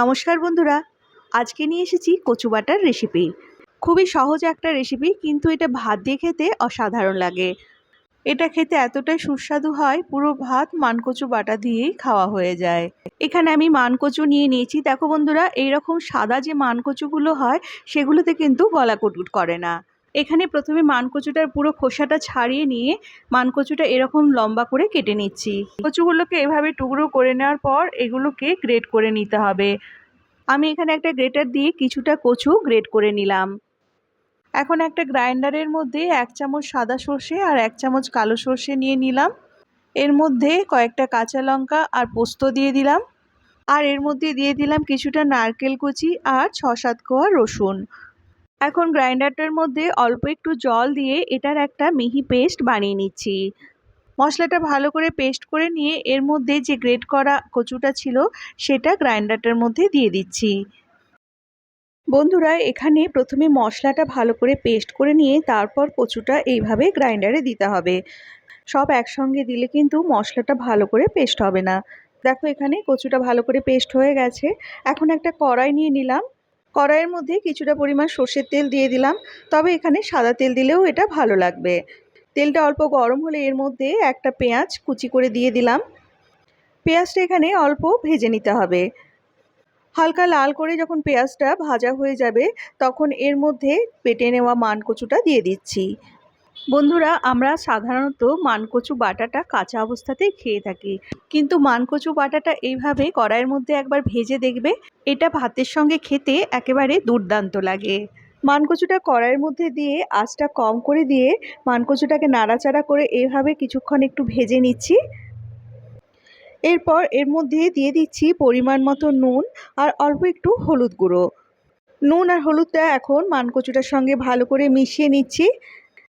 নমস্কার বন্ধুরা, আজকে নিয়ে এসেছি কচু বাটার রেসিপি খুবই সহজ একটা রেসিপি কিন্তু এটা ভাত দিয়ে খেতে অসাধারণ লাগে। এটা খেতে এতটাই সুস্বাদু হয়, পুরো ভাত মানকচু বাটা দিয়েই খাওয়া হয়ে যায়। এখানে আমি মানকচু নিয়ে নিয়েছি। দেখো বন্ধুরা, এইরকম সাদা যে মানকচুগুলো হয়, সেগুলোতে কিন্তু গলা কুটকুট করে না। এখানে প্রথমে মানকচুটার পুরো খোসাটা ছাড়িয়ে নিয়ে মানকচুটা এরকম লম্বা করে কেটে নিচ্ছি। কচুগুলোকে এভাবে টুকরো করে নেওয়ার পর এগুলোকে গ্রেট করে নিতে হবে। আমি এখানে একটা গ্রেটার দিয়ে কিছুটা কচু গ্রেট করে নিলাম। এখন একটা গ্রাইন্ডারের মধ্যে এক চামচ সাদা সর্ষে আর এক চামচ কালো সর্ষে নিয়ে নিলাম। এর মধ্যে কয়েকটা কাঁচা লঙ্কা আর পোস্ত দিয়ে দিলাম। আর এর মধ্যে দিয়ে দিলাম কিছুটা নারকেল কুচি আর ছ সাত কোয়া রসুন। এখন গ্রাইন্ডারটার মধ্যে অল্প একটু জল দিয়ে এটার একটা মিহি পেস্ট বানিয়ে নিচ্ছি। মশলাটা ভালো করে পেস্ট করে নিয়ে এর মধ্যে যে গ্রেট করা কচুটা ছিল, সেটা গ্রাইন্ডারটার মধ্যে দিয়ে দিচ্ছি। বন্ধুরা, এখানে প্রথমে মশলাটা ভালো করে পেস্ট করে নিয়ে তারপর কচুটা এইভাবে গ্রাইন্ডারে দিতে হবে। সব একসঙ্গে দিলে কিন্তু মশলাটা ভালো করে পেস্ট হবে না। দেখো এখানে কচুটা ভালো করে পেস্ট হয়ে গেছে। এখন একটা কড়াই নিয়ে নিলাম। কড়াইয়ের মধ্যে কিছুটা পরিমাণ সর্ষের তেল দিয়ে দিলাম, তবে এখানে সাদা তেল দিলেও এটা ভালো লাগবে। তেলটা অল্প গরম হলে এর মধ্যে একটা পেঁয়াজ কুচি করে দিয়ে দিলাম। পেঁয়াজটা এখানে অল্প ভেজে নিতে হবে। হালকা লাল করে যখন পেঁয়াজটা ভাজা হয়ে যাবে, তখন এর মধ্যে পেটে নেওয়া মানকচুটা দিয়ে দিচ্ছি। বন্ধুরা, আমরা সাধারণত মানকচু বাটাটা কাঁচা অবস্থাতেই খেয়ে থাকি। কিন্তু মানকচু বাটাটা এইভাবে কড়াইয়ের মধ্যে একবার ভেজে দেখবে, এটা ভাতের সঙ্গে খেতে একেবারে দুর্দান্ত লাগে। মানকচুটা কড়াইয়ের মধ্যে দিয়ে আঁচটা কম করে দিয়ে মানকচুটাকে নাড়াচাড়া করে এইভাবে কিছুক্ষণ একটু ভেজে নিচ্ছি। এরপর এর মধ্যে দিয়ে দিচ্ছি পরিমাণ মতো নুন আর অল্প একটু হলুদ গুঁড়ো। নুন আর হলুদটা এখন মানকচুটার সঙ্গে ভালো করে মিশিয়ে নিচ্ছি।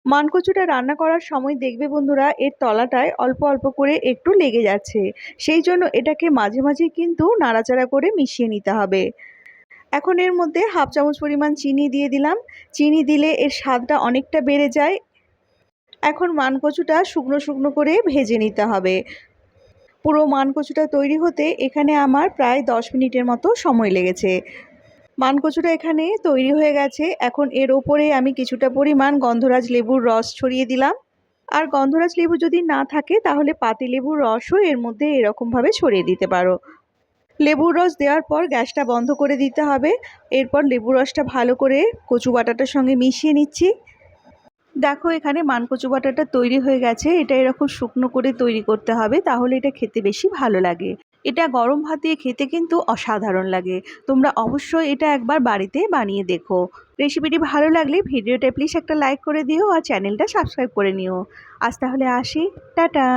মানকচুটা রান্না করার সময় দেখবে বন্ধুরা, এর তলাটায় অল্প অল্প করে একটু লেগে যাচ্ছে। সেই জন্য এটাকে মাঝে মাঝে কিন্তু নাড়াচাড়া করে মিশিয়ে নিতে হবে। এখন এর মধ্যে হাফ চামচ পরিমাণ চিনি দিয়ে দিলাম। চিনি দিলে এর স্বাদটা অনেকটা বেড়ে যায়। এখন মানকচুটা শুকনো শুকনো করে ভেজে নিতে হবে। পুরো মানকচুটা তৈরি হতে এখানে আমার প্রায় দশ মিনিটের মতো সময় লেগেছে। মানকচুটা এখানে তৈরি হয়ে গেছে। এখন এর ওপরে আমি কিছুটা পরিমাণ গন্ধরাজ লেবুর রস ছড়িয়ে দিলাম। আর গন্ধরাজ লেবু যদি না থাকে, তাহলে পাতি লেবুর রসও এর মধ্যে এরকমভাবে ছড়িয়ে দিতে পারো। লেবুর রস দেওয়ার পর গ্যাসটা বন্ধ করে দিতে হবে। এরপর লেবুর রসটা ভালো করে কচু বাটাটার সঙ্গে মিশিয়ে নিচ্ছি। দেখো, এখানে মানকচু বাটাটা তৈরি হয়ে গেছে। এটা এরকম শুকনো করে তৈরি করতে হবে, তাহলে এটা খেতে বেশি ভালো লাগে। এটা গরম ভাত দিয়ে খেতে কিন্তু অসাধারণ লাগে। তোমরা অবশ্যই এটা একবার বাড়িতে বানিয়ে দেখো। রেসিপিটি ভালো লাগলে ভিডিওটা প্লিজ একটা লাইক করে দিও আর চ্যানেলটা সাবস্ক্রাইব করে নিও। আজ তাহলে আসি। টাটা!